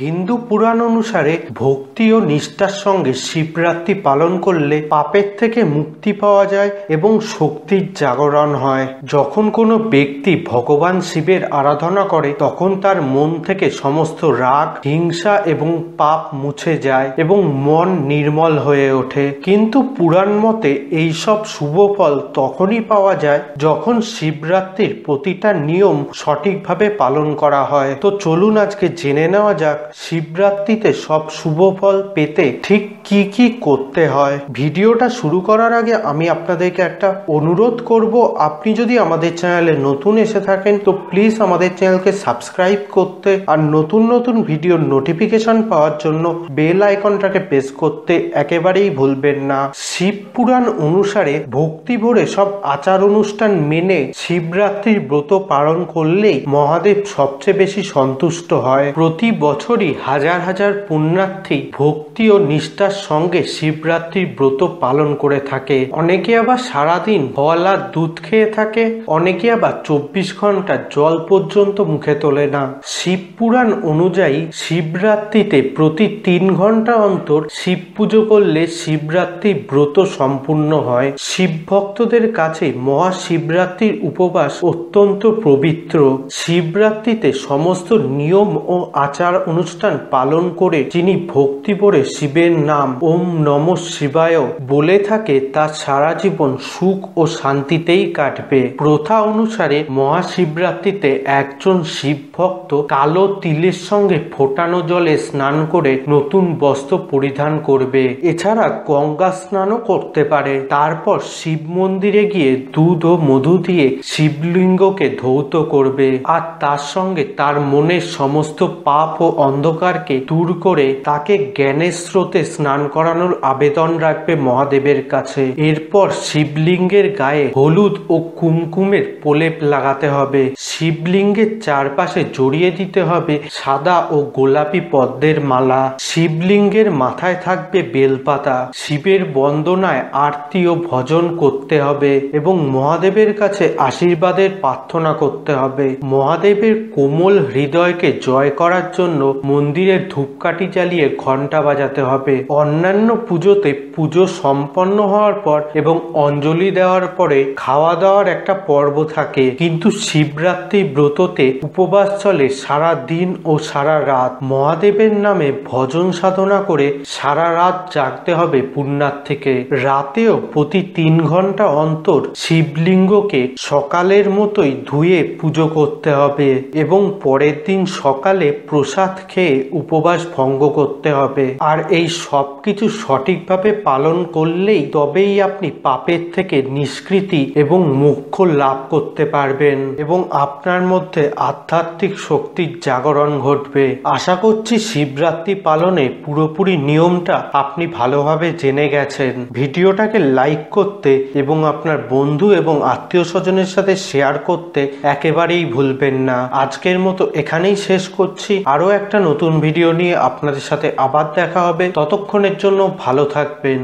হিন্দু পুরাণ অনুসারে ভক্তি ও নিষ্ঠার সঙ্গে শিবরাত্রি পালন করলে পাপের থেকে মুক্তি পাওয়া যায় এবং শক্তির জাগরণ হয়। যখন কোনো ব্যক্তি ভগবান শিবের আরাধনা করে, তখন তার মন থেকে সমস্ত রাগ, হিংসা এবং পাপ মুছে যায় এবং মন নির্মল হয়ে ওঠে। কিন্তু পুরাণ মতে এইসব শুভ ফল তখনই পাওয়া যায় যখন শিবরাত্রির প্রতিটা নিয়ম সঠিকভাবে পালন করা হয়। তো চলুন আজকে জেনে নেওয়া যাক শিবরাত্রিতে সব শুভ ফল পেতে ঠিক কি কি করতে হয়? ভিডিওটা শুরু করার আগে আমি আপনাদেরকে একটা অনুরোধ করব। আপনি যদি আমাদের চ্যানেলে নতুন এসে থাকেন, তো প্লিজ আমাদের চ্যানেলকে সাবস্ক্রাইব করতে আর নতুন নতুন ভিডিওর নোটিফিকেশন পাওয়ার জন্য বেল আইকনটাকে প্রেস করতে একেবারেই ভুলবেন না। শিব পুরাণ অনুসারে ভক্তি ভরে সব আচার অনুষ্ঠান মেনে শিবরাত্রির ব্রত পালন করলেই মহাদেব সবচেয়ে বেশি সন্তুষ্ট হয়। প্রতি বছরই হাজার হাজার পুণ্যার্থী ভক্তি ও নিষ্ঠার সঙ্গে শিবরাত্রির ব্রত পালন করে থাকে। অনেকে আবার সারাদিন ফল আর দুধ খেয়ে থাকে, অনেকে আবার চব্বিশ ঘণ্টা জল পর্যন্ত মুখে তোলে না। শিব পুরাণ অনুযায়ী শিবরাত্রিতে প্রতি তিন ঘণ্টা অন্তর শিব পুজো করলে শিবরাত্রির ব্রত সম্পূর্ণ হয়। শিব ভক্তদের কাছে মহাশিবরাত্রির উপবাস অত্যন্ত পবিত্র। শিবরাত্রিতে সমস্ত নিয়ম ও আচার অনুষ্ঠান পালন করে যিনি ভক্তি ভরে শিবের নাম ওম নম শিবায় বলে থাকে তার সারা জীবন সুখ ও শান্তিতেই কাটবে। প্রথা অনুসারে মহাশিবরাত্রিতে একজন শিব ভক্ত কালো তিলের সঙ্গে ফোটানো জলে স্নান করে নতুন বস্ত্র পরিধান করবে। এছাড়া গঙ্গা স্নানও করতে পারে। তারপর শিব মন্দিরে গিয়ে দুধ ও মধু দিয়ে শিবলিঙ্গকে ধৌত করবে। আর তার সঙ্গে তার মনের সমস্ত পাপ ও অন্ধকারকে দূর করে তাকে জ্ঞানের স্রোতে স্নান করানোর আবেদন রাখবে মহাদেবের কাছে। এরপর শিবলিঙ্গের গায়ে হলুদ ও কুমকুমের প্রলেপ লাগাতে হবে। শিবলিঙ্গের চারপাশে জড়িয়ে দিতে হবে সাদা ও গোলাপি পদ্মের মালা। শিবলিঙ্গের মাথায় থাকবে বেলপাতা। শিবের বন্দনায় আরতি ও ভজন করতে হবে এবং মহাদেবের কাছে আশীর্বাদের প্রার্থনা করতে হবে। মহাদেবের কোমল হৃদয়কে জয় করার জন্য মন্দিরে ধূপকাঠি জ্বালিয়ে ঘণ্টা বাজাতে হবে। অন্যান্য পুজোতে পুজো সম্পন্ন হওয়ার পর এবং অঞ্জলি দেওয়ার পরে খাওয়া দাওয়ার একটা পর্ব থাকে। কিন্তু শিবরাত্রি ব্রততে উপবাস চলে সারা দিন ও সারা রাত। মহাদেবের নামে ভজন সাধনা করে সারা রাত জাগতে হবে পুণ্যার্থীকে রাতেও প্রতি তিন ঘণ্টা অন্তর শিবলিঙ্গকে সকালের মতোই ধুয়ে পুজো করতে হবে এবং পরের দিন সকালে প্রসাদ খেয়ে উপবাস ভঙ্গ করতে হবে। আর এই সব কিছু সঠিকভাবে পালন করলেই তবেই আপনি পাপের থেকে নিষ্কৃতি এবং মুখ্য লাভ করতে পারবেন এবং আপনার মধ্যে আধ্যাত্মিক শক্তির জাগরণ ঘটবে। আশা করছি শিবরাত্রি পালনে পুরোপুরি নিয়মটা আপনি ভালোভাবে জেনে গেছেন। ভিডিওটাকে লাইক করতে এবং আপনার বন্ধু এবং আত্মীয় স্বজনের সাথে শেয়ার করতে একেবারেই ভুলবেন না। আজকের মতো এখানেই শেষ করছি। আরও একটা নতুন ভিডিও নিয়ে আপনাদের সাথে আবার দেখা হবে। ততক্ষণের জন্য ভালো থাকবেন।